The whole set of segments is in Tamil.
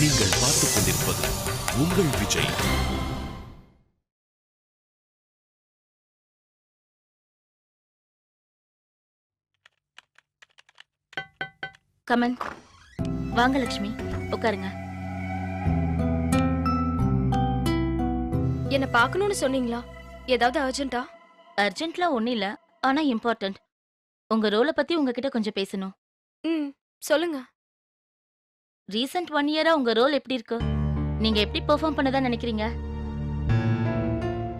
நீங்கள் பார்த்துக் கொண்டிருப்பது உங்கள் விஜய். கமன் வாங்க லட்சுமி. உட்காருங்க. என்ன பார்க்கணும்னு சொன்னீங்களா? ஏதாவது அர்ஜென்ட்டா அர்ஜென்ட்லாம் ஒன்றும் இல்லை. ஆனால் இம்பார்ட்டன்ட் உங்க ரோலை பத்தி உங்ககிட்ட கொஞ்சம் பேசணும். ம் சொல்லுங்க. ரீசெண்ட் ஒன் இயரா உங்க ரோல் எப்படி இருக்கு? நீங்க எப்படி பெர்ஃபார்ம் பண்ணதா நினைக்கிறீங்க?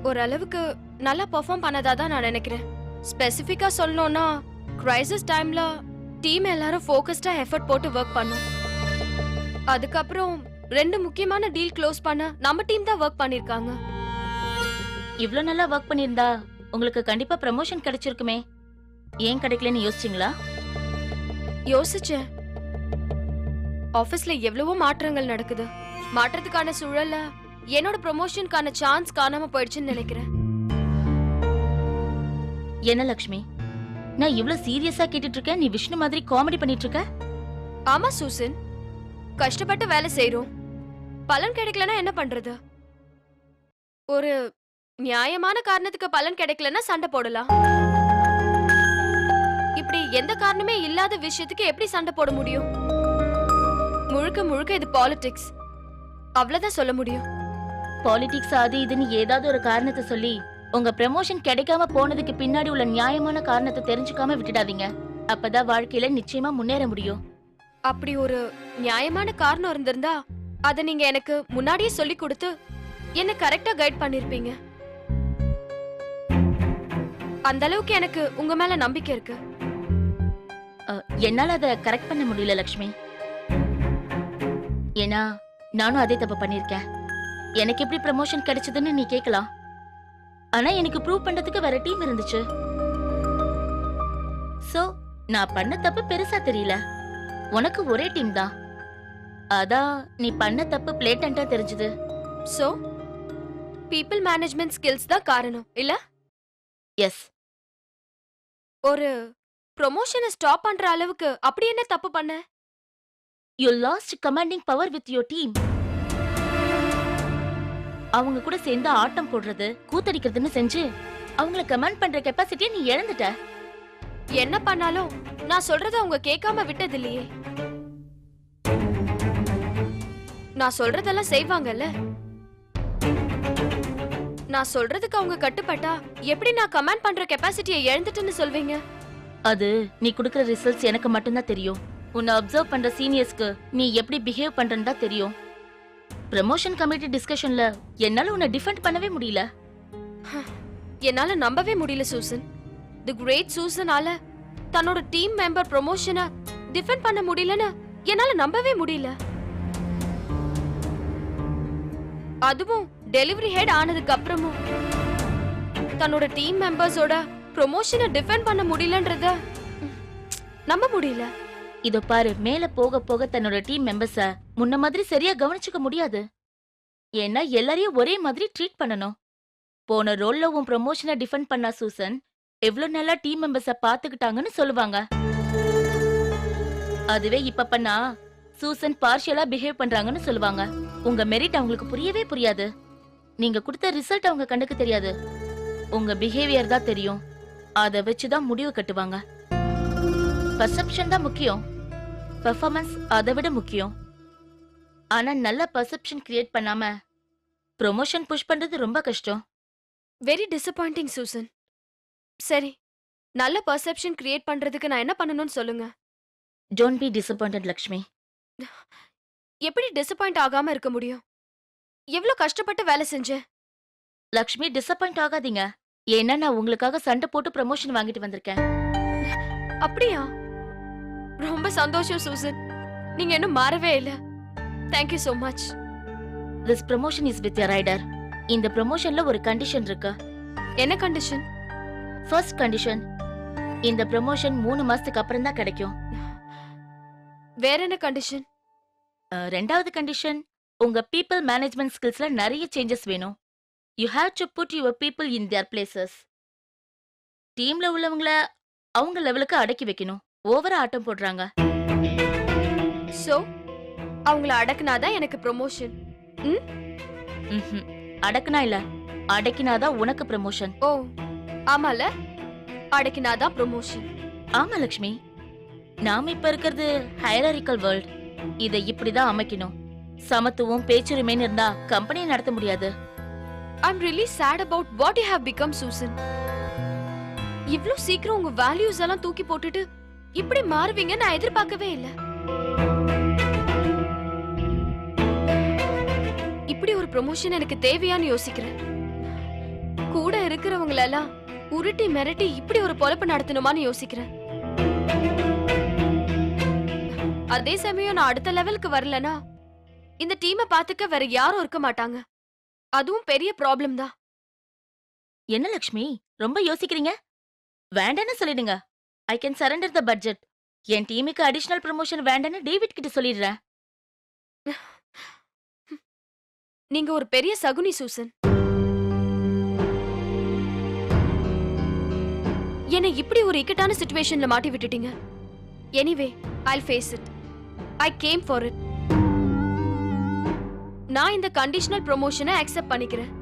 ஓரளவுக்கு நல்லா பெர்ஃபார்ம் பண்ணதா தான் நான் நினைக்கிறேன். ஸ்பெசிஃபிக்கா சொல்லணும்னா கிரைசிஸ் டைம்ல டீம் எல்லாரும் ஃபோக்கஸ்டா எஃபர்ட் போட்டு ஒர்க் பண்ணோம். அதுக்கப்புறம் ரெண்டு முக்கியமான டீல் க்ளோஸ் பண்ண நம்ம டீம் தான் ஒர்க் பண்ணிருக்காங்க. இவ்ளோ நல்லா ஒர்க் பண்ணியிருந்தா உங்களுக்கு கண்டிப்பா ப்ரமோஷன் கிடைச்சிருக்குமே. ஏன் கிடைக்கலன்னு யோசிச்சிங்களா? யோசிச்சேன். ஆபீஸ்ல எவ்வளவோ மாற்றங்கள் நடக்குது. மாற்றத்துக்கான சூழல்ல என்னோட ப்ரொமோஷனுக்கான சான்ஸ் காணாம போயிடுச்சுன்னு நினைக்கிறேன். என்ன லக்ஷ்மி? நான் இவ்ளோ சீரியஸா கேட்டுட்டு இருக்கேன் நீ விஷ்ணு மாதிரி காமெடி பண்ணிட்டு இருக்க ஆமா சூசன். கஷ்டப்பட்டு வேலை செய்றோம். பலன் கிடைக்கலனா என்ன பண்றது? ஒரு நியாயமான காரணத்துக்கு பலன் கிடைக்கலனா சண்டை போடலாம். இப்படி எந்த காரணமே இல்லாத விஷயத்துக்கு எப்படி சண்டை போட முடியும்? முழுக்க முழுக்க இது பாலிடிக்ஸ் அவ்வளவுதான் சொல்ல முடியும். பாலிடிக்ஸ் அது இதுன்னு ஏதாவது ஒரு காரணத்தை சொல்லி உங்க ப்ரமோஷன் கிடைக்காம போனதுக்கு பின்னாடி உள்ள நியாயமான காரணத்தை தெரிஞ்சுக்காம விட்டுடாதீங்க. அப்பதான் வாழ்க்கையில நிச்சயமா முன்னேற முடியும். அப்படி ஒரு நியாயமான காரணம் இருந்திருந்தா அத நீங்க எனக்கு முன்னாடியே சொல்லி கொடுத்து என்ன கரெக்டா கைட் பண்ணிருப்பீங்க. அந்த அளவுக்கு எனக்கு உங்க மேல நம்பிக்கை இருக்கு. என்னால அதை கரெக்ட் பண்ண முடியல லக்ஷ்மி. ஏன்னா நானும் அதே தப்பு பண்ணிருக்கேன். எனக்கு எப்படி ப்ரமோஷன் கிடைச்சதுன்னு நீ கேட்கலாம். ஆனா எனக்கு ப்ரூவ் பண்றதுக்கு வேற டீம் இருந்துச்சு. சோ நான் பண்ண தப்பு பெருசா தெரியல. உனக்கு ஒரே டீம் தான். அதான் நீ பண்ண தப்பு பிளேட்டண்டா தெரிஞ்சது. சோ பீப்புள் மேனேஜ்மெண்ட் ஸ்கில்ஸ் தான் காரணம் இல்ல? எஸ் ஒரு ப்ரொமோஷனை ஸ்டாப் பண்ற அளவுக்கு அப்படி என்ன தப்பு பண்ண? You lost commanding power with your team அவங்க கூட சேர்ந்து ஆட்டம் போடுறது கூத்தடிக்கிறதுன்னு செஞ்சு அவங்கள கமாண்ட் பண்ற கெப்பாசிட்டியை நீ இழந்துட்ட. என்ன பண்ணாலும் நான் சொல்றத அவங்க கேட்காம விட்டது இல்லையே நான் சொல்றதெல்லாம் செய்வாங்கல்ல? நான் சொல்றதுக்கு அவங்க கட்டுப்பட்டா எப்படி நான் கமாண்ட் பண்ற கெப்பாசிட்டியை இழந்துட்டுன்னு சொல்வீங்க? அது நீ கொடுக்கற ரிசல்ட்ஸ் எனக்கு மட்டும்தான் தெரியும். உன்னை அப்சர்வ் பண்ற சீனியர்ஸ்க்கு நீ எப்படி பிஹேவ் பண்றன்னு தான் தெரியும். ப்ரமோஷன் கமிட்டி டிஸ்கஷன்ல என்னால உன்னை டிஃபெண்ட் பண்ணவே முடியல. என்னால நம்பவே முடியல சூசன். தி கிரேட் சூசனால தன்னோட டீம் மெம்பர் ப்ரமோஷனை டிஃபெண்ட் பண்ண முடியலன்னு என்னால நம்பவே முடியல. அதுவும் டெலிவரி ஹெட் ஆனதுக்கு அப்புறமும் தன்னோட டீம் மெம்பர்ஸோட ப்ரொமோஷனை டிஃபெண்ட் பண்ண முடியலன்றத நம்ப முடியல. இதோ பாரு மேல போக போக தன்னோட டீம் மெம்பர்ஸ முன்ன மாதிரி சரியா கவனிச்சுக்க முடியாது. ஏன்னா எல்லாரையும் ஒரே மாதிரி ட்ரீட் பண்ணணும். போன ரோல்ல உன் ப்ரமோஷனை டிஃபெண்ட் பண்ணா சூசன் எவ்வளவு நல்லா டீம் மெம்பர்ஸ பாத்துக்கிட்டாங்கன்னு சொல்லுவாங்க. அதுவே இப்ப பண்ணா சூசன் பார்ஷியலா பிஹேவ் பண்றாங்கன்னு சொல்லுவாங்க. உங்க மெரிட் அவங்களுக்கு புரியவே புரியாது. நீங்க கொடுத்த ரிசல்ட் அவங்க கண்ணுக்கு தெரியாது. உங்க பிஹேவியர் தான் தெரியும். அதை வச்சுதான் முடிவு கட்டுவாங்க. பர்செப்ஷன் தான் முக்கியம். பெர்ஃபார்மன்ஸ் அதை விட முக்கியம். ஆனா நல்ல பர்செப்ஷன் கிரியேட் பண்ணாம ப்ரொமோஷன் புஷ் பண்றது ரொம்ப கஷ்டம். வெரி டிசப்பாயிண்டிங் சூசன் சரி நல்ல பர்செப்ஷன் கிரியேட் பண்றதுக்கு நான் என்ன பண்ணணும்னு சொல்லுங்க. டோன்ட் பி டிசப்பாயிண்டட் லக்ஷ்மி எப்படி டிசப்பாயிண்ட் ஆகாம இருக்க முடியும்? எவ்வளவு கஷ்டப்பட்டு வேலை செஞ்சேன் லக்ஷ்மி டிசப்பாயிண்ட் ஆகாதீங்க. ஏன்னா நான் உங்களுக்காக சண்டை போட்டு ப்ரமோஷன் வாங்கிட்டு வந்திருக்கேன். அப்படியா? ரொம்ப சந்தோஷம் சூசன். நீங்க இன்னும் மாறவே இல்ல. Thank you so much this promotion is with rider இந்த ப்ரமோஷன்ல ஒரு கண்டிஷன் இருக்கு. என்ன கண்டிஷன் ஃபர்ஸ்ட் கண்டிஷன் இந்த ப்ரமோஷன் மூணு மாசத்துக்கு அப்புறம் தான் கிடைக்கும். வேற என்ன கண்டிஷன் ரெண்டாவது கண்டிஷன் உங்க பீப்புள் மேனேஜ்மெண்ட் ஸ்கில்ஸ்ல நிறைய சேஞ்சஸ் வேணும். You have to put your people in their places டீம்ல உள்ளவங்கள அவங்க லெவலுக்கு அடக்கி வைக்கணும். ஓவரா ஆட்டம் போடுறாங்க. சோ அவங்கள அடக்குனாதான் எனக்கு ப்ரொமோஷன் ம்ஹும். அடக்குனா இல்ல. அடக்கினாதான் உனக்கு ப்ரமோஷன் ஓ ஆமால. அடக்கினாதான் ப்ரொமோஷன் ஆமா லக்ஷ்மி. நாம இப்ப இருக்கிறது ஹைராரிக்கல் வேர்ல்ட் இதை இப்படிதான் அமைக்கணும். சமத்துவம் பேச்சுரிமைன்னு இருந்தா கம்பெனியை நடத்த முடியாது. I'm really sad about what you have become Susan இவ்ளோ சீக்கிரம் உங்க வேல்யூஸ் எல்லாம் தூக்கி போட்டுட்டு இப்படி மாறுவீங்க நான் எதிர்பார்க்கவே இல்ல. இப்படி ஒரு ப்ரொமோஷன் எனக்கு தேவையான்னு யோசிக்கிறேன். கூட இருக்கிறவங்களெல்லாம் உருட்டி மிரட்டி இப்படி ஒரு பொழப்பு நடத்தணுமான்னு யோசிக்கிறேன். அதே சமயம் நான் அடுத்த லெவலுக்கு வரலனா இந்த டீமை பாத்துக்க வேற யாரும் இருக்க மாட்டாங்க. அதுவும் பெரிய ப்ராப்ளம் தான். என்ன லக்ஷ்மி? ரொம்ப யோசிக்கிறீங்க? வேண்டான்னு சொல்லிடுங்க. I can surrender the budget என் டீமுக்கு அடிஷனல் ப்ரமோஷன் வேண்டான்னு டேவிட் கிட்ட சொல்லிடுறேன். நீங்க ஒரு பெரிய சகுனி சூசன். என்னை இப்படி ஒரு இக்கட்டான சுச்சுவேஷன்ல மாட்டி விட்டுட்டீங்க. Anyway I face it I came for it நான் இந்த கண்டிஷனல் ப்ரொமோஷனை அக்செப்ட் பண்ணிக்கிறேன்.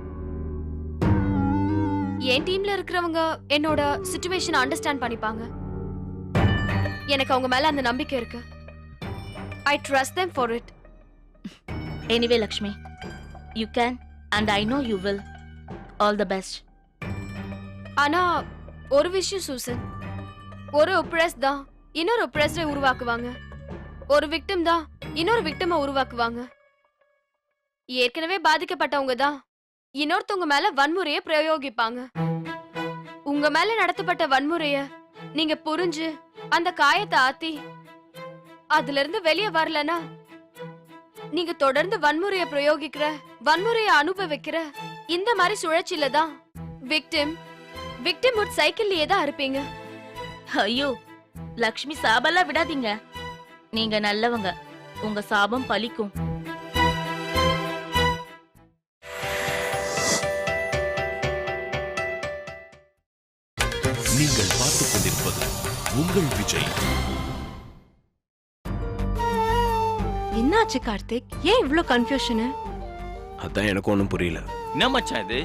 என் டீம்ல இருக்கிறவங்க என்னோட சுச்சுவேஷனை அண்டர்ஸ்டாண்ட் பண்ணிப்பாங்க. எனக்கு அவங்க மேல அந்த நம்பிக்கை இருக்கு. I trust them for it anyway Lakshmi you can and I know you will all the best ஆனா ஒரு விஷயம் சூசன். ஒரு ஒப்ரஸ் தான் இன்னொரு ஒப்ரஸ்டை உருவாக்குவாங்க. ஒரு விக்டிம் தான் இன்னொரு விக்டிமை உருவாக்குவாங்க. ஏற்கனவே பாதிக்கப்பட்டவங்க தான் இன்னொருத்தவங்க மேல வன்முறைய பிரயோகிப்பாங்க. உங்க மேல நடத்தப்பட்ட வன்முறைய நீங்க புரிஞ்சு அந்த காயத்தை ஆத்தி அதுல இருந்து வெளியே வரலனா? நீங்க தொடர்ந்து வன்முறையை பிரயோகிக்கிற வன்முறைய அனுபவிக்கிற இந்த மாதிரி சுழற்சியில தான் விக்டிம் விக்டிம் உட் சைக்கிள்லயே தான் இருப்பீங்க. ஐயோ லக்ஷ்மி சாபெல்லாம் விடாதீங்க. நீங்க நல்லவங்க. உங்க சாபம் பலிக்கும் உங்கள் விஜய். என்னாச்சு கார்த்திக்? ஏன் இவ்ளோ கன்ஃபியூஷனு அதான் எனக்கு ஒன்றும் புரியல. என்ன மச்சான் இது?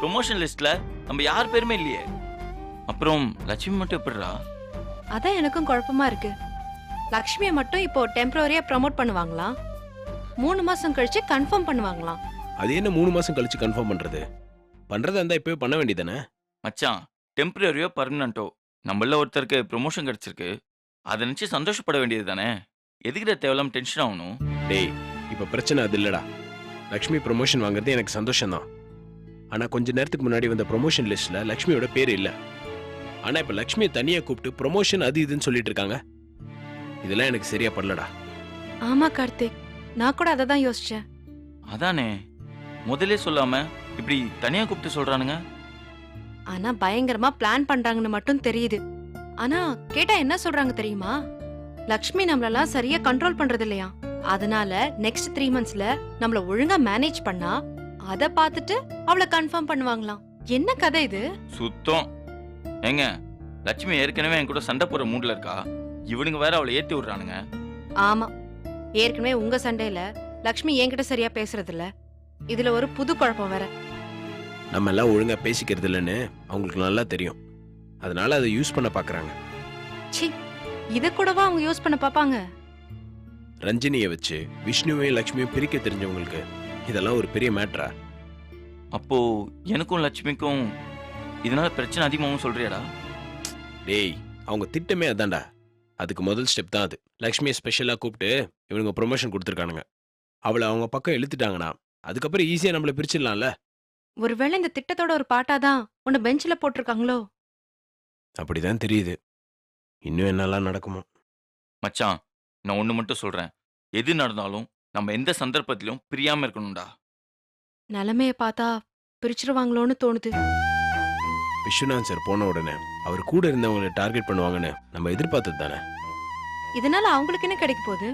ப்ரொமோஷன் லிஸ்ட்ல நம்ம யார் பேருமே இல்லையே. அப்புறம் லட்சுமி மட்டும் எப்படிடா? அதான் எனக்கும் குழப்பமா இருக்கு. லக்ஷ்மியை மட்டும் இப்போ டெம்பரரியா ப்ரோமோட் பண்ணுவாங்களாம் மூணு மாசம் கழிச்சு கன்ஃபார்ம் பண்ணுவாங்களாம் அது என்ன மூணு மாசம் கழிச்சு கன்ஃபார்ம் பண்றது? பண்றதா இருந்தா இப்பவே பண்ண வேண்டியதானே மச்சான் டெம்பரரியோ பர்மனண்டோ நம்மள ஒருத்தருக்கு ப்ரொமோஷன் கிடைச்சிருக்கு. அதை நினைச்சு சந்தோஷப்பட வேண்டியது தானே? எதுக்கிட்ட தேவையில்லாம டென்ஷன் ஆகணும்? டேய் இப்ப பிரச்சனை அது இல்லடா. லக்ஷ்மி ப்ரொமோஷன் வாங்குறது எனக்கு சந்தோஷம்தான். ஆனா கொஞ்ச நேரத்துக்கு முன்னாடி வந்த ப்ரொமோஷன் லிஸ்ட்ல லக்ஷ்மியோட பேர் இல்ல. ஆனா இப்ப லக்ஷ்மியை தனியா கூப்பிட்டு ப்ரொமோஷன் அது இதுன்னு சொல்லிட்டு இருக்காங்க. இதெல்லாம் எனக்கு சரியா படலடா. ஆமா கார்த்திக். நான் கூட அதை தான் யோசிச்சேன். அதானே? முதல்லே சொல்லாம இப்படி தனியா கூப்பிட்டு சொல்றானுங்க? ஆனா பயங்கரமா பிளான் பண்றாங்கன்னு மட்டும் தெரியுது. ஆனா கேட்டா என்ன சொல்றாங்க தெரியுமா? லக்ஷ்மி நம்மளெல்லாம் சரியா கண்ட்ரோல் பண்றது இல்லையா அதனால நெக்ஸ்ட் த்ரீ மந்த்ஸ்ல நம்மள ஒழுங்கா மேனேஜ் பண்ணா அத பார்த்துட்டு அவளை கன்ஃபார்ம் பண்ணுவாங்களாம். என்ன கதை இது? சுத்தம். ஏங்க லட்சுமி ஏற்கனவே என் கூட சண்டை போற மூட்ல இருக்கா? இவனுங்க வேற அவளை ஏத்தி விடுறானுங்க. ஆமா. ஏற்கனவே உங்க சண்டையில லக்ஷ்மி என்கிட்ட சரியா பேசுறது இல்ல இதுல ஒரு புது குழப்பம் வேற. நம்ம எல்லாம் ஒழுங்கா பேசிக்கிறது இல்லைன்னு அவங்களுக்கு நல்லா தெரியும். அதனால அதை யூஸ் பண்ண பாக்குறாங்க. சி இத கூடவா அவங்க யூஸ் பண்ண பாப்பாங்க? ரஞ்சினியை வச்சு விஷ்ணுவையும் லக்ஷ்மியும் பிரிக்க தெரிஞ்சவங்களுக்கு இதெல்லாம் ஒரு பெரிய மேட்ரா அப்போ எனக்கும் லட்சுமிக்கும் இதனால பிரச்சனை அதிகமாகும் சொல்றியாடா? டேய் அவங்க திட்டமே அதான்டா. அதுக்கு முதல் ஸ்டெப் தான் அது. லக்ஷ்மியை ஸ்பெஷலாக கூப்பிட்டு இவனுங்க ப்ரொமோஷன் கொடுத்துருக்கானுங்க. அவளை அவங்க பக்கம் இழுத்துட்டாங்கன்னா அதுக்கப்புறம் ஈஸியாக நம்மளை பிரிச்சிடலாம்ல? ஒருவேளை இந்த திட்டத்தோட ஒரு பாட்டாதான் உன்னை பெஞ்சில போட்டிருக்காங்களோ? அப்படிதான் தெரியுது. இன்னும் என்னெல்லாம் நடக்குமோ? மச்சான் நான் ஒண்ணு மட்டும் சொல்றேன். எது நடந்தாலும் நம்ம எந்த சந்தர்ப்பத்திலும் பிரியாம இருக்கணும்டா. நிலைமைய பார்த்தா பிரிச்சிருவாங்களோன்னு தோணுது. விஸ்வநாத் சார் போன உடனே அவர் கூட இருந்தவங்களை டார்கெட் பண்ணுவாங்கன்னு நம்ம எதிர்பார்த்தது தானே? இதனால அவங்களுக்கு என்ன கிடைக்க போகுது?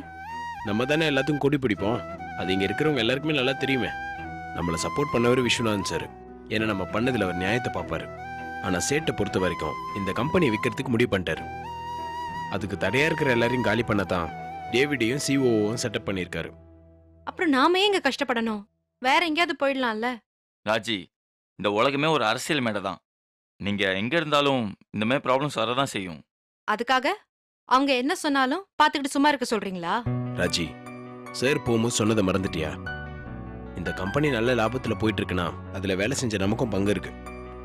நம்ம தானே எல்லாத்துக்கும் கொடி பிடிப்போம். அது இங்கே இருக்கிறவங்க எல்லாருக்குமே நல்லா தெரியுமே. நம்மளை சப்போர்ட் பண்ணவர் விஸ்வநாதன் சார் ஏன்னா நம்ம பண்ணதில் அவர் நியாயத்தை பார்ப்பாரு. ஆனால் சேட்டை பொறுத்த வரைக்கும் இந்த கம்பெனியை விற்கிறதுக்கு முடிவு பண்ணிட்டாரு. அதுக்கு தடையாக இருக்கிற எல்லாரையும் காலி பண்ண தான் டேவிடையும் சிஓவும் செட்டப் பண்ணியிருக்காரு. அப்புறம் நாம ஏன் இங்க கஷ்டப்படணும்? வேற எங்கேயாவது போயிடலாம்ல. ராஜி இந்த உலகமே ஒரு அரசியல் மேடை தான். நீங்க எங்க இருந்தாலும் இந்த மாதிரி ப்ராப்ளம்ஸ் வரதான் செய்யும். அதுக்காக அவங்க என்ன சொன்னாலும் பாத்துக்கிட்டு சும்மா இருக்க சொல்றீங்களா? ராஜி சார் போகும்போது சொன்னதை மறந்துட்டியா? இந்த கம்பெனி நல்ல லாபத்துல போயிட்டு இருக்குன்னா அதுல வேலை செஞ்ச நமக்கும் பங்கு இருக்கு.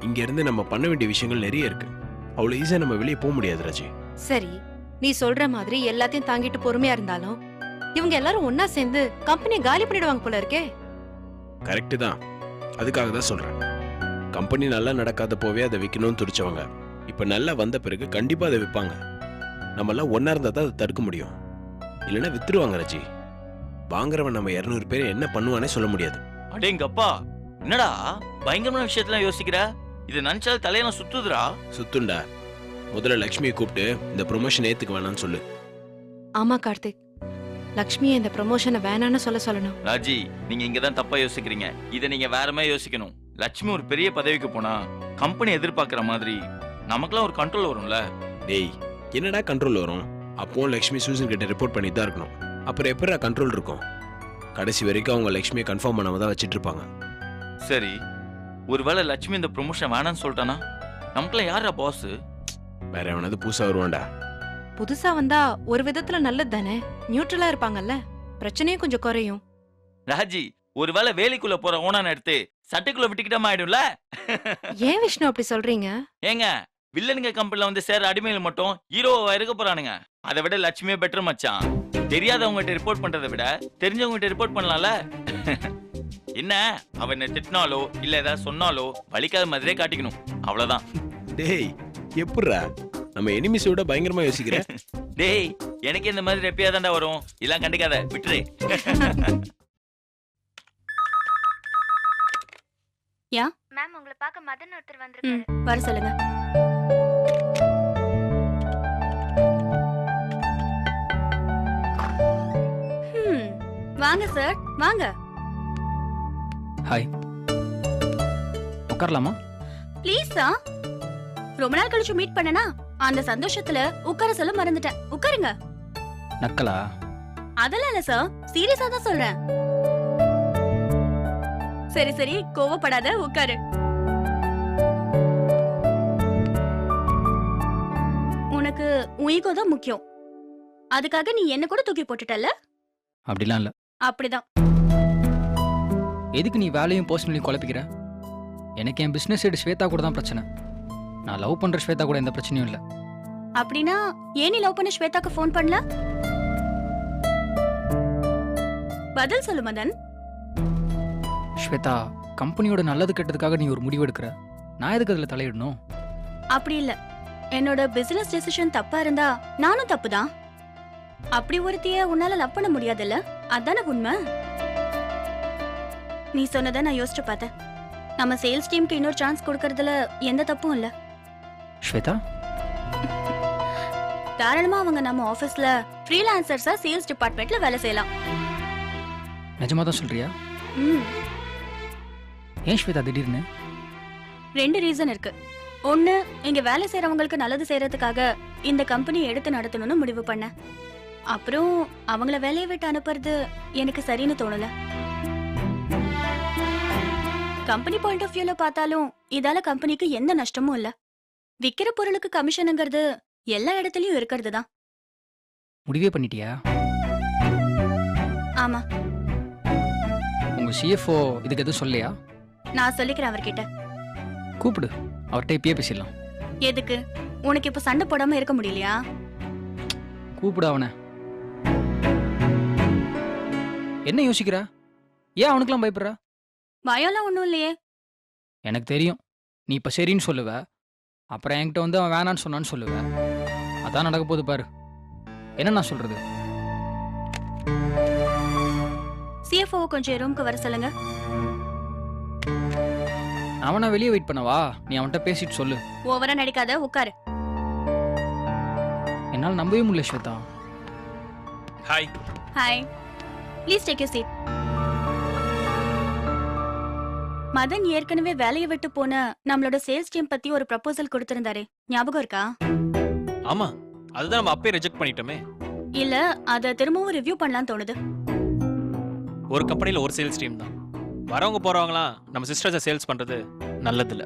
இங்க இருந்து நம்ம பண்ண வேண்டிய விஷயங்கள் நிறைய இருக்கு. அவ்வளவு ஈஸியா நம்ம வெளியே போக முடியாது ராஜி. சரி நீ சொல்ற மாதிரி எல்லாத்தையும் தாங்கிட்டு பொறுமையா இருந்தாலும் இவங்க எல்லாரும் ஒன்னா சேர்ந்து கம்பெனியை காலி பண்ணிடுவாங்க போல இருக்கே. கரெக்டு தான். அதுக்காக தான் சொல்றேன். கம்பெனி நல்லா நடக்காத போவே அதை விற்கணும்னு துடிச்சவங்க. இப்ப நல்லா வந்த பிறகு கண்டிப்பா அதை விற்பாங்க. நம்மளாம் ஒன்னா இருந்தா தான் அதை தடுக்க முடியும். இல்லைன்னா வித்துருவாங்க ராஜி. வாங்குறவன் நம்ம இரநூறு பேர் என்ன பண்ணுவானே சொல்ல முடியாது. அடேங்கப்பா என்னடா? பயங்கரமான விஷயத்தெல்லாம் யோசிக்கிற? இது நினைச்சால் தலையெல்லாம் சுத்துதுடா. சுத்துண்டா. முதல்ல லக்ஷ்மியை கூப்பிட்டு இந்த ப்ரொமோஷன் ஏத்துக்க வேணாம்னு சொல்லு. ஆமா கார்த்திக். லக்ஷ்மியை இந்த ப்ரமோஷனை வேணான்னு சொல்ல சொல்லணும். ராஜி நீங்க இங்க தான் தப்பா யோசிக்கிறீங்க. இதை நீங்க வேற மாதிரி யோசிக்கணும். லட்சுமி ஒரு பெரிய பதவிக்கு போனா கம்பெனி எதிர்பார்க்கிற மாதிரி நமக்கெல்லாம் ஒரு கண்ட்ரோல் வரும்ல. டேய் என்னடா கண்ட்ரோல் வரும்? அப்போ லக்ஷ்மி சூசன் கிட்ட ரிப்போர்ட் பண்ணி தான் இருக்கணும். அப்புறம் எப்படா கண்ட்ரோல் இருக்கும்? கடைசி வரைக்கும் அவங்க லக்ஷ்மியை கன்ஃபார்ம் பண்ணாம தான் வச்சிட்டு இருப்பாங்க சரி ஒருவேளை லட்சுமி இந்த ப்ரொமோஷன் வேணாம்னு சொல்லிட்டானா? நமக்கெல்லாம் யாரா பாஸ் வேற எவனாவது புதுசா வருவான்டா. புதுசா வந்தா ஒரு விதத்துல நல்லது தானே நியூட்ரலா இருப்பாங்கல்ல. பிரச்சனையும் கொஞ்சம் குறையும். ராஜி ஒருவேளை வேலைக்குள்ள போற ஓனான எடுத்து சட்டைக்குள்ள விட்டுக்கிட்டாம ஆயிடும்ல? ஏன் விஷ்ணு அப்படி சொல்றீங்க? ஏங்க வில்லனுங்க கம்பெனில வந்து சேர அடிமையில் மட்டும் ஹீரோவா இருக்க போறானுங்க. அதை விட லட்சுமியே பெட்டர் மச்சான். தெரியாதவங்ககிட்ட ரிப்போர்ட் பண்றதை விட தெரிஞ்சவங்ககிட்ட ரிப்போர்ட் பண்ணலாம்ல? என்ன? அவன் என்ன திட்டினாலோ இல்ல ஏதாவது சொன்னாலோ வலிக்காத மாதிரியே காட்டிக்கணும். அவ்வளவுதான். டேய் எப்படிரா நம்ம எனிமிஸோட பயங்கரமா யோசிக்கிற. டேய் எனக்கு இந்த மாதிரி ரெப்பியா தாண்டா வரும். இதெல்லாம் கண்டுக்காத விட்டுரு மேம் உங்களை பார்க்க மதன் ஒருத்தர் ம், வர சொல்லுங்க. வாங்க சார் வாங்க. ஹாய் உட்காரலாமா? ப்ளீஸா ரொம்ப நாள் கழிச்சு மீட் பண்ணனா அந்த சந்தோஷத்துல உட்கார சொல்ல மறந்துட்டேன். உட்காருங்க. நக்கலா? அதெல்லாம் இல்ல சார் சீரியஸா தான் சொல்றேன். சரி சரி. கோவப்படாத உட்காரு. உனக்கு உயிகோ தான் முக்கியம். அதுக்காக நீ என்ன கூட தூக்கி போட்டுட்டல்ல? அப்படிலாம் இல்லை. அப்படிதான். எதுக்கு நீ வேலையும் பர்சனலையும் குழப்பிக்கிற? எனக்கு என் பிஸ்னஸ் சைடு ஸ்வேதா கூட தான் பிரச்சனை. நான் லவ் பண்ணுற ஸ்வேதா கூட எந்த பிரச்சனையும் இல்லை. அப்படின்னா ஏன் நீ லவ் பண்ண ஸ்வேதாக்கு ஃபோன் பண்ணல? பதில் சொல்லு மதன். ஸ்வேதா கம்பெனியோட நல்லது கெட்டதுக்காக நீ ஒரு முடிவு எடுக்கிற. நான் எதுக்கு அதில் தலையிடணும்? அப்படி இல்ல. என்னோட பிசினஸ் டெசிஷன் தப்பா இருந்தா நானும் தப்புதான். அப்படி ஒருத்திய உன்னால லவ் பண்ண முடியாதுல்ல? அதானே உண்மை? நீ சொன்னதை நான் யோசிச்சு பார்த்தேன். நம்ம சேல்ஸ் டீமுக்கு இன்னொரு சான்ஸ் கொடுக்கறதுல எந்த தப்பும் இல்ல. ஸ்வேதா? தாராளமா அவங்க நம்ம ஆபீஸ்ல ஃப்ரீலான்சர்ஸா சேல்ஸ் டிபார்ட்மெண்ட்ல வேலை செய்யலாம். நிஜமாக தான் சொல்கிறியா ம். ஏன் ஸ்வேதா திடீர்னு? ரெண்டு ரீசன் இருக்கு. ஒன்னு இங்க வேலை செய்யறவங்களுக்கு நல்லது செய்யறதுக்காக இந்த கம்பெனியை எடுத்து நடத்தணும்னு முடிவு பண்ணேன். அப்புறம் அவங்கள வேலையை விட்டு அனுப்புறது எனக்கு சரின்னு தோணல. கம்பெனி பாயிண்ட் ஆஃப் வியூல பார்த்தாலும் இதால கம்பெனிக்கு எந்த நஷ்டமும் இல்ல. விக்கிற பொருளுக்கு கமிஷனுங்கிறது எல்லா இடத்துலயும் இருக்கிறது தான் முடிவே பண்ணிட்டியா? ஆமா. உங்கள் சிஎஃப்ஓ இதுக்கு எதுவும் சொல்லையா நான் சொல்லிக்கிறேன் அவர்கிட்ட. கூப்பிடு. அவர்கிட்ட இப்பயே பேசிடலாம். எதுக்கு? உனக்கு இப்ப சண்டை போடாம இருக்க முடியலையா? கூப்பிடு அவனை. என்ன யோசிக்கிற? ஏன் அவனுக்கெல்லாம் பயப்படுற? பயம்லாம் ஒண்ணும் இல்லையே. எனக்கு தெரியும். நீ இப்போ சரின்னு சொல்லுவ. அப்புறம் என்கிட்ட வந்து அவன் வேணான்னு சொன்னான்னு சொல்லுவ. அதான் நடக்க போகுது பாரு. என்ன நான் சொல்றது? சிஎஃப்ஓ கொஞ்சம் ரூம்க்கு வர சொல்லுங்க. அவனை வெளியே வெயிட் பண்ணவா? நீ அவன்கிட்ட பேசிட்டு சொல்லு. ஓவரா நடிக்காத உட்காரு. என்னால் நம்பவே முடியல Shweta. Hi hi please take you seat Madan ஏற்கனவே வேலையை விட்டு போன நம்மளோட சேல்ஸ் டீம் பத்தி ஒரு ப்ரப்போசல் கொடுத்திருந்தாரு. ஞாபகம் இருக்கா? ஆமா அதுதான் நம்ம அப்பே ரிஜெக்ட் பண்ணிட்டோமே. இல்ல அத திரும்பவும் ரிவ்யூ பண்ணலாம் தோணுது. ஒரு கம்பெனியில் ஒரு சேல்ஸ் டீம் தான். வரவங்க போகிறவங்களாம் நம்ம சிஸ்டர்ஸை சேல்ஸ் பண்ணுறது நல்லதில்ல.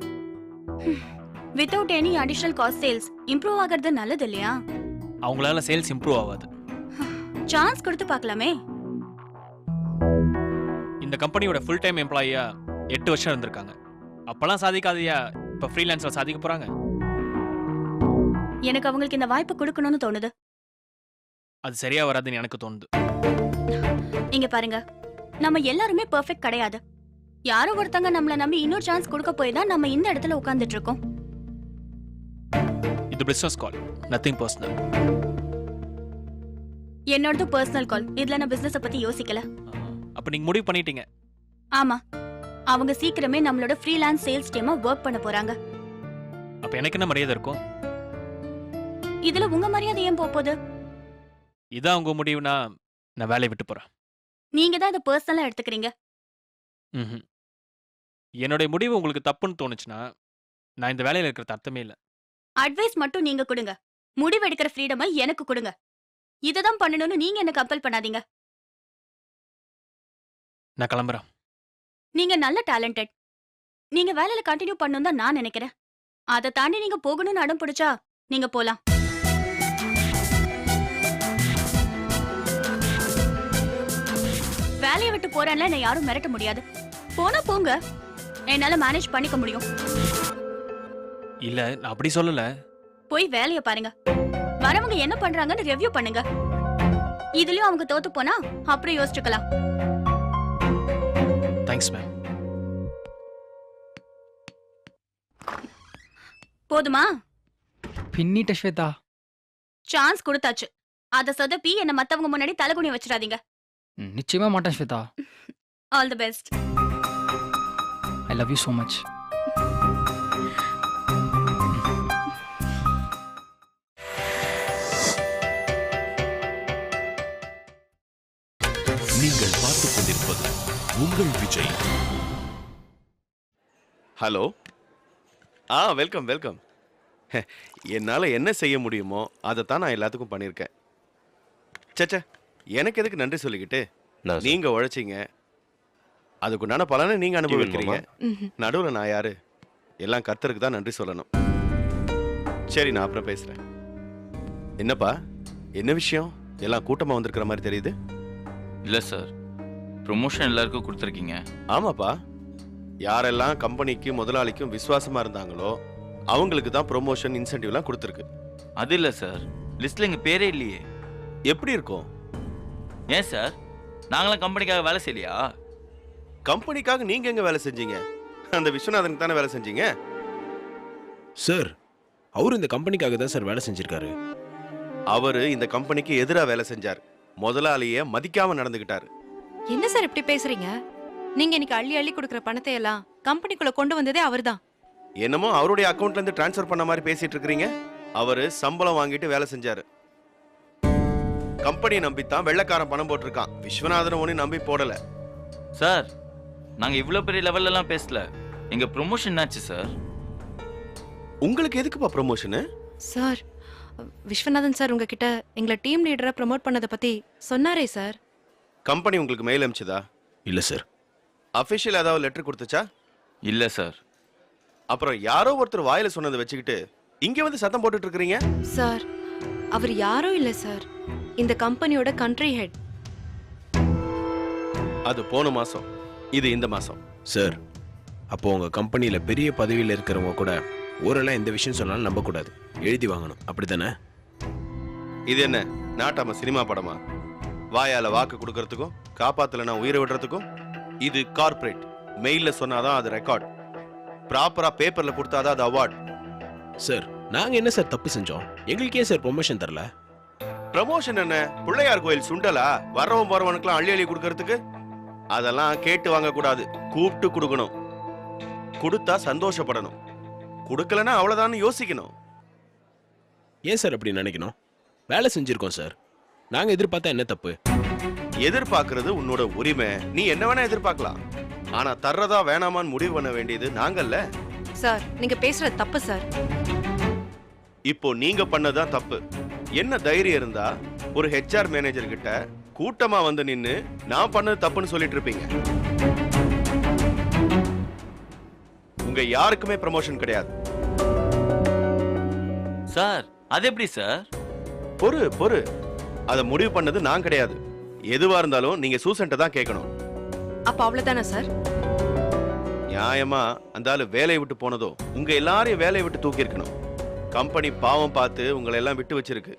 Without any additional cost sales improve ஆகிறது நல்லது இல்லையா? அவங்களால சேல்ஸ் இம்ப்ரூவ் ஆகாது. சான்ஸ் கொடுத்து பார்க்கலாமே. இந்த கம்பெனியோட ஃபுல் டைம் எம்ப்ளாயியா எட்டு வருஷம் இருந்திருக்காங்க. அப்போல்லாம் சாதிக்காதையா? இப்போ ஃப்ரீலான்ஸில் சாதிக்க போகிறாங்க எனக்கு அவங்களுக்கு இந்த வாய்ப்பு கொடுக்கணும்னு தோணுது. அது சரியா வராதுன்னு எனக்கு தோணுது. இங்க பாருங்க. நம்ம எல்லாருமே பெர்ஃபெக்ட் கிடையாது. யாரோ ஒருத்தங்க நம்மள நம்பி இன்னொரு சான்ஸ் கொடுக்க போய் தான் நம்ம இந்த இடத்துல உட்கார்ந்துட்டு இருக்கோம். இது பிஸ்னஸ் கால் நத்திங் பர்சனல் என்னோடது பர்சனல் கால் இதுல நான் பிசினஸ் பத்தி யோசிக்கல. அப்போ நீங்கள் முடிவு பண்ணிட்டீங்க. ஆமா. அவங்க சீக்கிரமே நம்மளோட ஃப்ரீலான்ஸ் சேல்ஸ் டீமா ஒர்க் பண்ண போறாங்க. அப்போ எனக்கு என்ன மரியாதை இருக்கும்? இதுல உங்க மரியாதை ஏன் போகுது? இதான் உங்க முடிவுனா நான் வேலையை விட்டு போகிறேன் நீங்க தான் இதை பர்சனலா எடுத்துக்கிறீங்க. ம் என்னுடைய முடிவு உங்களுக்கு தப்புன்னு தோணுச்சுன்னா நான் இந்த வேலையில் இருக்கிறது அர்த்தமே இல்லை. அட்வைஸ் மட்டும் நீங்க கொடுங்க. முடிவெடுக்கிற ஃப்ரீடமை எனக்கு கொடுங்க. இதுதான் பண்ணணும்னு நீங்க என்ன கம்பல் பண்ணாதீங்க. நான் கிளம்புறேன். நீங்க நல்ல டேலண்டட். நீங்க வேலையில கண்டினியூ பண்ணணும் தான் நான் நினைக்கிறேன். அதை தாண்டி நீங்க போகணும்னு அடம் பிடிச்சா நீங்க போலாம். வேலையை விட்டு போறேன்ல என்னை யாரும் மிரட்ட முடியாது. போனா போங்க. என்னால மேனேஜ் பண்ணிக்க முடியும். இல்லை நான் அப்படி சொல்லலை. போய் வேலைய பாருங்க. வரவங்க என்ன பண்றாங்கன்னு ரெவ்யூ பண்ணுங்க. இதுலயும் அவங்க தோத்து போனா அப்புறம் யோசிச்சுக்கலாம். தேங்க்ஸ் மேம் போதுமா? பின்னிட்ட ஸ்வேதா. சான்ஸ் கொடுத்தாச்சு. அத சொதப்பி என்ன மத்தவங்க முன்னாடி தலைகுனி வச்சிடாதீங்க. நிச்சயமா மாட்டேன் Shweta. All the best I love you so much உங்கள் Vijay. Hello. Ah welcome welcome. என்னால் என்ன செய்ய முடியுமோ அதைத்தான் நான் எல்லாத்துக்கும் பண்ணியிருக்கேன் சச்சா எனக்கு எதுக்கு நன்றி சொல்லிக்கிட்டு? நீங்கள் உழைச்சிங்க. அதுக்குண்டான பலனை நீங்கள் அனுபவிக்கிறீங்க. நடுவில் நான் யாரு? எல்லாம் கர்த்தருக்கு தான் நன்றி சொல்லணும். சரி நான் அப்புறம் பேசுகிறேன் என்னப்பா? என்ன விஷயம்? எல்லாம் கூட்டமாக வந்திருக்கிற மாதிரி தெரியுது? இல்ல சார். ப்ரொமோஷன் எல்லாருக்கும் கொடுத்துருக்கீங்க. ஆமாப்பா. யாரெல்லாம் கம்பெனிக்கு முதலாளிக்கும் விசுவாசமா இருந்தாங்களோ அவங்களுக்கு தான் ப்ரொமோஷன் இன்சென்டிவ்லாம் கொடுத்துருக்கு. அது இல்ல சார் லிஸ்ட்ல எங்க பேரே இல்லையே. எப்படி இருக்கும்? ஏன் சார் நாங்களாம் கம்பெனிக்காக வேலை செய்யலையா? கம்பெனிக்காக நீங்க எங்க வேலை செஞ்சீங்க? அந்த விஸ்வநாதனுக்கு தானே வேலை செஞ்சீங்க? சார் அவர் இந்த கம்பெனிக்காக தான் சார் வேலை செஞ்சிருக்காரு. அவரு இந்த கம்பெனிக்கு எதிரா வேலை செஞ்சார். முதலாளிய மதிக்காம நடந்துகிட்டாரு. என்ன சார் இப்படி பேசுறீங்க? நீங்க இன்னைக்கு அள்ளி அள்ளி கொடுக்குற பணத்தை எல்லாம் கம்பெனிக்குள்ள கொண்டு வந்ததே அவர்தான். என்னமோ அவருடைய அக்கவுண்ட்ல இருந்து டிரான்ஸ்ஃபர் பண்ண மாதிரி பேசிட்டு இருக்கிறீங்க. அவரு சம்பளம் வாங்கிட்டு வேலை செஞ்சாரு. கம்பெனி நம்பித்தான் வெள்ளைக்காரன் பணம் போட்டிருக்கான். விஸ்வநாதன் ஒண்ணு நம்பி போடல. சார் நாங்க இவ்வளவு பெரிய லெவல்ல எல்லாம் பேசல. எங்க ப்ரொமோஷன் ஆச்சு சார் உங்களுக்கு எதுக்குப்பா ப்ரொமோஷனு சார் விஸ்வநாதன் சார் உங்ககிட்ட எங்களை டீம் லீடரா ப்ரோமோட் பண்ணதை பத்தி சொன்னாரே சார். கம்பெனி உங்களுக்கு மெயில் அனுப்பிச்சதா இல்ல சார் அஃபிஷியல் ஏதாவது லெட்டர் கொடுத்துச்சா? இல்ல சார் அப்புறம் யாரோ ஒருத்தர் வாயில சொன்னதை வச்சுக்கிட்டு இங்க வந்து சத்தம் போட்டுட்டு இருக்கிறீங்க சார் அவர் யாரும் இல்ல சார் இந்த கம்பெனியோட கண்ட்ரி ஹெட் அது போன மாசம். இது இந்த மாசம். சார் அப்போ உங்க கம்பெனியில பெரிய பதவியில் இருக்கிறவங்க கூட ஓரெல்லாம் எந்த விஷயம் சொன்னாலும் நம்பக்கூடாது. எழுதி வாங்கணும். அப்படித்தானே? இது என்ன நாட்டாம சினிமா படமா? வாயால வாக்கு கொடுக்கறதுக்கும் காப்பாத்தலனா உயிரை விடுறதுக்கும் இது கார்ப்பரேட் மெயில்ல சொன்னாதான் அது ரெக்கார்ட் ப்ராப்பரா பேப்பர்ல கொடுத்தாதான் அது அவார்ட் சார் நாங்க என்ன சார் தப்பு செஞ்சோம்? எங்களுக்கே சார் ப்ரொமோஷன் தரல. ப்ரமோஷன் என்ன? பிள்ளையார் கோயில் சுண்டலா? வரவன் போறவனுக்குலாம் அள்ளி அள்ளி கொடுக்கறதுக்கு? அதெல்லாம் கேட்டு வாங்க கூடாது. கூப்பிட்டு கொடுக்கணும். கொடுத்தா சந்தோஷப்படணும். கொடுக்கலன்னா அவ்வளவுதான்னு யோசிக்கணும். ஏன் சார் அப்படி நினைக்கணும்? வேலை செஞ்சிருக்கோம் சார் நாங்க எதிர்பார்த்தா என்ன தப்பு? எதிர்பார்க்கறது உன்னோட உரிமை. நீ என்ன வேணா எதிர்பார்க்கலாம். ஆனா தர்றதா வேணாமான்னு முடிவு பண்ண வேண்டியது நாங்கல்ல. சார் நீங்க பேசுறது தப்பு சார். இப்போ நீங்க பண்ணதான் தப்பு. என்ன தைரியம் இருந்தா ஒரு ஹெச்ஆர் மேனேஜர் கிட்ட கூட்டமா வந்து நின்னு நான் பண்ணது தப்புன்னு சொல்லிட்டு இருப்பீங்க. உங்க யாருக்குமே ப்ரமோஷன் கிடையாது. சார் அது எப்படி சார்? பொறு பொறு. அதை முடிவு பண்ணது நான் கிடையாது. எதுவா இருந்தாலும் நீங்க சூசன்ட்ட தான் கேட்கணும். அப்ப அவ்வளவுதானே சார் நியாயமா அந்த ஆளு வேலையை விட்டு போனதோ உங்க எல்லாரையும் வேலையை விட்டு தூக்கி இருக்கணும் கம்பெனி பாவம் பார்த்து உங்களை எல்லாம் விட்டு வச்சிருக்கு.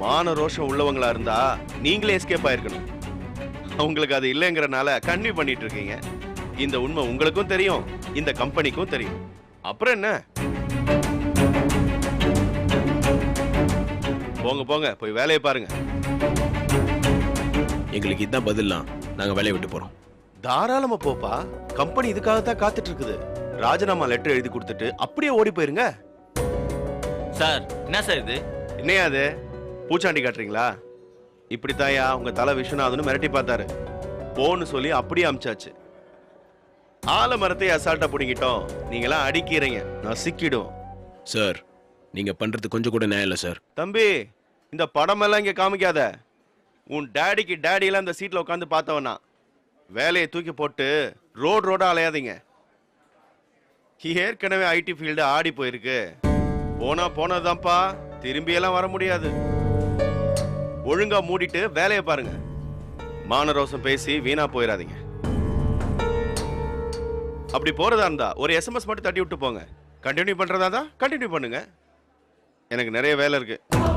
மான ரோஷம் உள்ளவங்களா இருந்தா நீங்களே எஸ்கேப் ஆயிருக்கணும். உங்களுக்கு அது இல்லைங்கிறனால கன்வி பண்ணிட்டு இருக்கீங்க. இந்த உண்மை உங்களுக்கும் தெரியும் இந்த கம்பெனிக்கும் தெரியும். அப்புறம் என்ன? போங்க போங்க. போய் வேலையை பாருங்க. எங்களுக்கு இதுதான் பதிலாம் நாங்கள் வேலையை விட்டு போகிறோம் தாராளமா போப்பா. கம்பெனி இதுக்காக தான் காத்துட்டு இருக்குது ராஜினாமா லெட்டர் எழுதி கொடுத்துட்டு அப்படியே ஓடி போயிருங்க. சார் என்ன சார் இது? என்னையா அது? பூச்சாண்டி காட்டுறீங்களா? இப்படித்தாயா உங்க தலை விஸ்வநாதன் மிரட்டி பார்த்தாரு. போன்னு சொல்லி அப்படியே அமிச்சாச்சு. ஆலமரத்தை அசால்ட்டா பிடிங்கிட்டோம். நீங்களாம் அடிக்கிறீங்க. நான் சிக்கிடும் சார் நீங்கள் பண்றது கொஞ்சம் கூட நியாயம் இல்லை சார். தம்பி இந்த படமெல்லாம் இங்க காமிக்காத. உன் டேடிக்கு டேடி எல்லாம் இந்த சீட்ல உட்காந்து பார்த்தவனா. வேலையை தூக்கி போட்டு ரோடு ரோடா அலையாதீங்க. ஏற்கனவே ஐடி ஃபீல்டு ஆடி போயிருக்கு. போனா போனதுதான்ப்பா திரும்பி எல்லாம் வர முடியாது. ஒழுங்கா மூடிட்டு வேலையை பாருங்க. மானரோசம் பேசி வீணா போயிடாதீங்க அப்படி போறதா இருந்தா ஒரு எஸ்எம்எஸ் மட்டும் தட்டி விட்டு போங்க. கண்டினியூ பண்றதா தான் கண்டினியூ பண்ணுங்க. எனக்கு நிறைய வேலை இருக்குது